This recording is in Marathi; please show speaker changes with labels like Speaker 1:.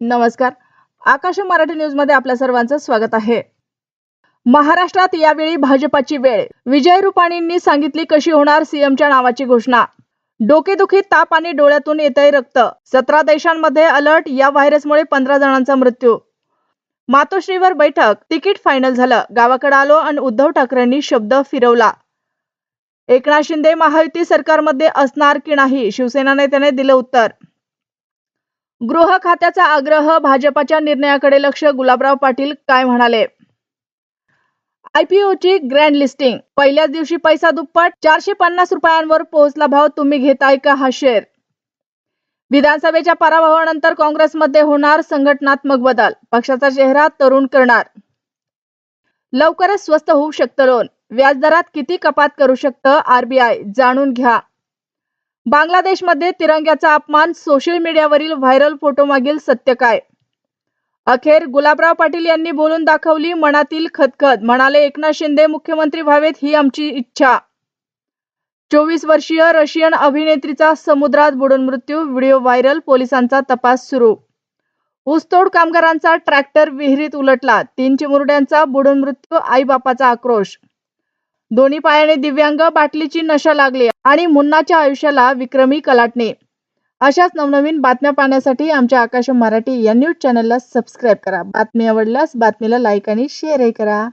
Speaker 1: नमस्कार. आकाश मराठी न्यूजमध्ये आपल्या सर्वांचं स्वागत आहे. महाराष्ट्रात यावेळी भाजपाची वेळ. विजय रुपाणींनी सांगितली कशी होणार सीएमच्या नावाची घोषणा. डोकेदुखी ताप आणि डोळ्यातून येतंय रक्त. सतरा देशांमध्ये अलर्ट या व्हायरसमुळे पंधरा जणांचा मृत्यू. मातोश्रीवर बैठक तिकीट फायनल झालं. गावाकडे आलो आणि उद्धव ठाकरेंनी शब्द फिरवला. एकनाथ शिंदे महायुती सरकारमध्ये असणार की नाही? शिवसेना नेत्याने दिलं उत्तर. गृह खात्याचा आग्रह भाजपाच्या निर्णयाकडे लक्ष गुलाबराव पाटील काय म्हणाले? आयपीओची ग्रँड लिस्टिंग पहिल्याच दिवशी पैसा दुप्पट चारशे पन्नास रुपयांवर पोहोचला भाव तुम्ही घेताय का हा शेअर विधानसभेच्या पराभवानंतर काँग्रेसमध्ये होणार संघटनात्मक बदल पक्षाचा चेहरा तरुण करणार. लवकरच स्वस्त होऊ शकतं लोन व्याजदरात किती कपात करू शकतं आरबीआय जाणून घ्या. बांगलादेशमध्ये तिरंग्याचा अपमान सोशल मीडियावरील व्हायरल फोटो मागील सत्य काय? अखेर गुलाबराव पाटील यांनी बोलून दाखवली मनातील खतखत म्हणाले एकनाथ शिंदे मुख्यमंत्री व्हावेत ही आमची इच्छा. चोवीस वर्षीय रशियन अभिनेत्रीचा समुद्रात बुडून मृत्यू व्हिडिओ व्हायरल पोलिसांचा तपास सुरू. ऊसतोड कामगारांचा ट्रॅक्टर विहिरीत उलटला. तीन चिमुरड्यांचा बुडून मृत्यू आईबापाचा आक्रोश. दोन्ही पायाने दिव्यांग बाटलीची नशा लागली आणि मुन्नाच्या आयुष्याला विक्रमी कलाटणे. अशाच नवनवीन बातम्या पाहण्यासाठी आमच्या आकाश मराठी या न्यूज चॅनलला सबस्क्राईब करा. बातमी आवडल्यास बातमीला लाईक आणि शेअरही करा.